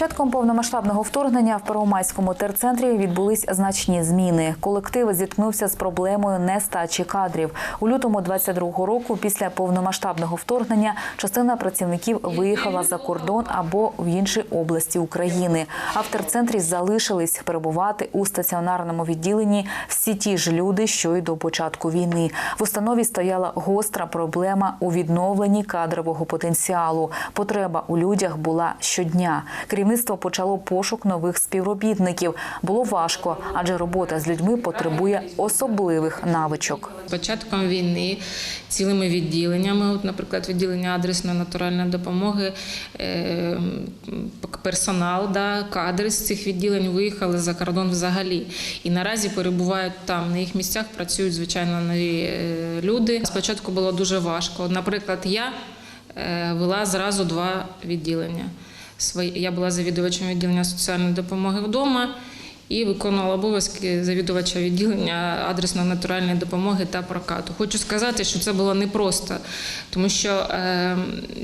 початком повномасштабного вторгнення в Первомайському терцентрі відбулись значні зміни. Колектив зіткнувся з проблемою нестачі кадрів. У лютому 22-го року, після повномасштабного вторгнення, частина працівників виїхала за кордон або в інші області України. А в терцентрі залишились перебувати у стаціонарному відділенні всі ті ж люди, що й до початку війни. В установі стояла гостра проблема у відновленні кадрового потенціалу. Потреба у людях була щодня. Керівництво почало пошук нових співробітників. Було важко, адже робота з людьми потребує особливих навичок. Початком війни цілими відділеннями, наприклад, відділення адресної натуральної допомоги, е, персонал, кадри з цих відділень виїхали за кордон взагалі. І наразі перебувають там. На їх місцях працюють звичайно нові е, люди. Спочатку було дуже важко. Наприклад, я е, вела зразу два відділення. Я була завідувачем відділення соціальної допомоги вдома і виконувала обов'язки завідувача відділення адресної натуральної допомоги та прокату. Хочу сказати, що це було непросто, тому що е,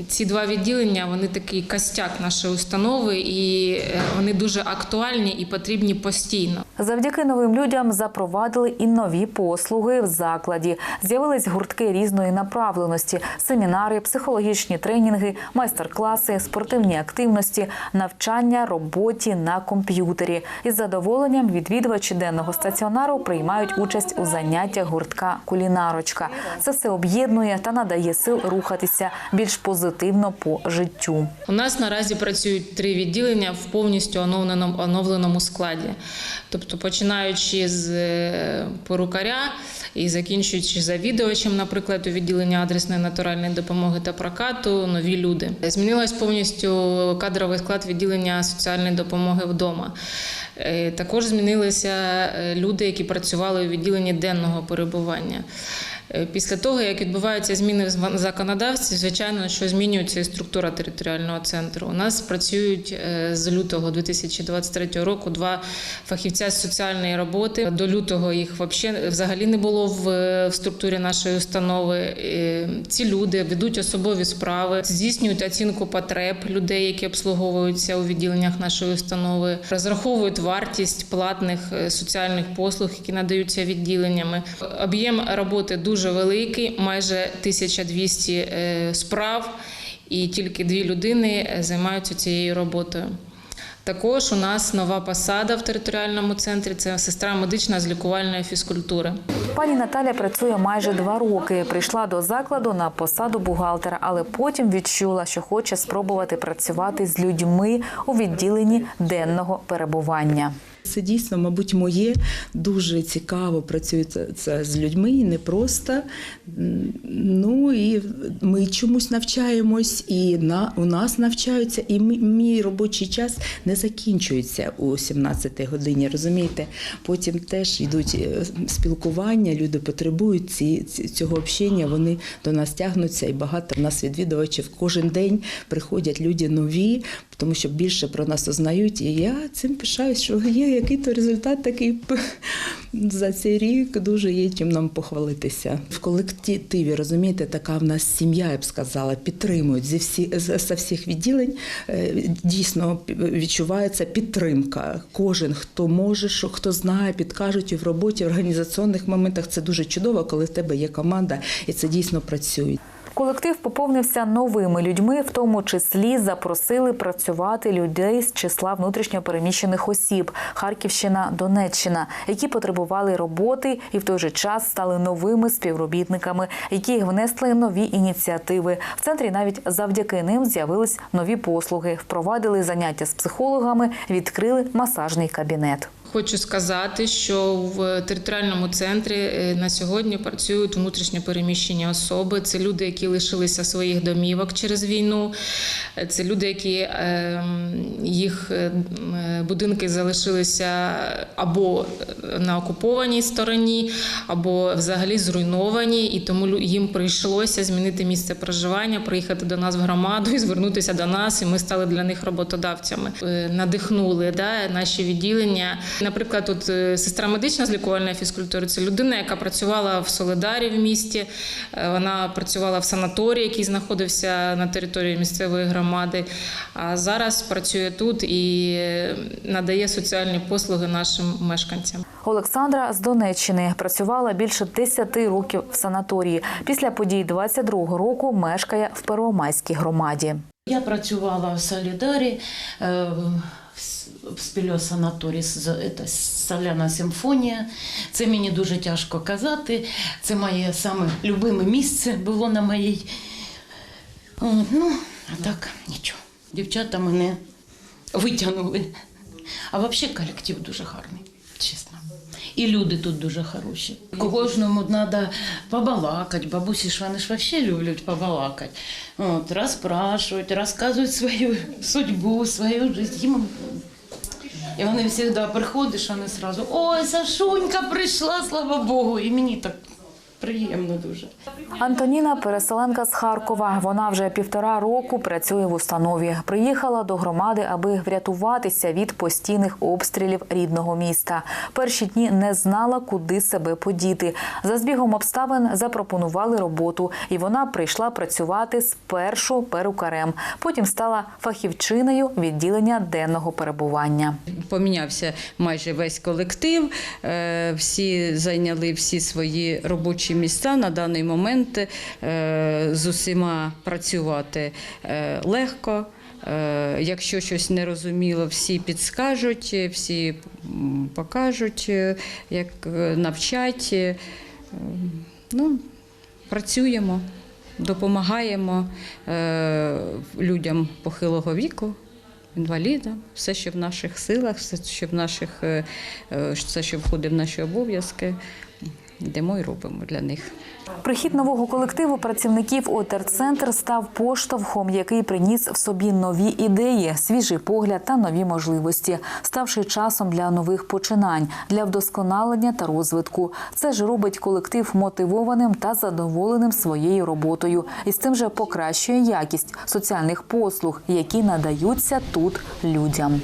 ці два відділення вони такий костяк нашої установи, і е, вони дуже актуальні і потрібні постійно. Завдяки новим людям запровадили і нові послуги в закладі. З'явились гуртки різної направленості, семінари, психологічні тренінги, майстер-класи, спортивні активності, навчання роботі на комп'ютері. Із задоволенням відвідувачі денного стаціонару приймають участь у заняттях гуртка Кулінарочка. Це все об'єднує та надає сил рухатися більш позитивно по життю. У нас наразі працюють три відділення в повністю оновленому, оновленому складі. Тобто, починаючи з е, перукаря і закінчуючи завідувачем, наприклад, у відділенні адресної натуральної допомоги та прокату, нові люди. Змінилась повністю кадровий склад відділення соціальної допомоги вдома. Е, Також змінилися е, люди, які працювали у відділенні денного перебування. Е, Після того, як відбуваються зміни в законодавстві, звичайно, що змінюється і структура територіального центру. У нас працюють е, з лютого 2023 року два фахівця з соціальної роботи. До лютого їх взагалі не було в, структурі нашої установи. Е, Ці люди ведуть особові справи, здійснюють оцінку потреб людей, які обслуговуються у відділеннях нашої установи, розраховують вартість платних соціальних послуг, які надаються відділеннями. Об'єм роботи дуже великий, майже 1200 е, справ, і тільки дві людини е, займаються цією роботою. Також у нас нова посада в територіальному центрі це сестра медична з лікувальної фізкультури. Пані Наталя працює майже два роки. Прийшла до закладу на посаду бухгалтера, але потім відчула, що хоче спробувати працювати з людьми у відділенні денного перебування. Це дійсно, мабуть, моє дуже цікаво працюється з людьми, непросто. Ну і ми чомусь навчаємось, і на у нас навчаються, і мій, мій робочий час не закінчується у 17 годині. Розумієте, потім теж йдуть е, спілкування, люди потребують ці- цього общення, вони до нас тягнуться, і багато в нас відвідувачів кожен день приходять люди нові, тому що більше про нас ознають. І я цим пишаюсь, що є який-то результат такий за цей рік. Дуже є чим нам похвалитися. В колективі, розумієте, така в нас сім'я, я б сказала, підтримують зі всі з всіх відділень. е, Дійсно відчувається підтримка. Кожен, хто може, що хто знає, підкажуть і в роботі, в організаційних моментах. Це дуже чудово, коли в тебе є команда, і це дійсно працює. Колектив поповнився новими людьми, в тому числі запросили працювати людей з числа внутрішньопереміщених осіб Харківщина, Донеччина, які потребували роботи і в той же час стали новими співробітниками, які внесли нові ініціативи. В центрі навіть завдяки ним з'явились нові послуги, впровадили заняття з психологами, відкрили масажний кабінет. Хочу сказати, що в територіальному центрі е, на сьогодні працюють внутрішньо переміщені особи. Це люди, які лишилися своїх домівок через війну. Е, Це люди, які е, їх е, будинки залишилися або на окупованій стороні, або взагалі зруйновані, і тому їм прийшлося змінити місце проживання, приїхати до нас в громаду і звернутися до нас. І ми стали для них роботодавцями. Надихнули да, наші відділення Наприклад, тут е, сестра медична з лікувальної фізкультури це людина, яка працювала в Солидарі в місті. Е, Вона працювала в санаторії, який знаходився на території місцевої громади. А зараз працює тут і е, надає соціальні послуги нашим мешканцям. Олександра з Донеччини працювала більше 10 років в санаторії. Після подій 22-го року мешкає в Первомайській громаді. Я працювала в Солідарі, в с- в спільосанаторії це Соляна симфонія. Це мені дуже тяжко казати. Це моє саме любиме місце було на моїй. Ну, а так, нічого. Дівчата мене витягнули. А взагалі колектив дуже гарний, чесно. І люди тут дуже хороші. Кожному треба побалакати. Бабусі ж вони ж взагалі люблять побалакати. От, розпрашують, розказують свою судьбу, свою життя. Їм- І вони завжди приходиш, вони одразу ой, Сашунька прийшла, слава Богу. І мені так приємно дуже. Антоніна переселенка з Харкова. Вона вже півтора року працює в установі. Приїхала до громади, аби врятуватися від постійних обстрілів рідного міста. Перші дні не знала, куди себе подіти. За збігом обставин запропонували роботу, і вона прийшла працювати спершу перукарем. Потім стала фахівчиною відділення денного перебування. помінявся майже весь колектив. е, Всі зайняли всі свої робочі місця. На даний момент е, з усіма працювати е, легко. Е, Якщо щось не розуміло, всі підскажуть, всі покажуть, як навчать. Ну, працюємо, допомагаємо людям похилого віку інвалідам, все, що в наших силах, все, що в все, що входить в наші обов'язки, йдемо і робимо для них. Прихід нового колективу працівників у терцентр став поштовхом, який приніс в собі нові ідеї, свіжий погляд та нові можливості, ставши часом для нових починань, для вдосконалення та розвитку. Це ж робить колектив мотивованим та задоволеним своєю роботою, і з цим же покращує якість соціальних послуг, які надаються тут людям.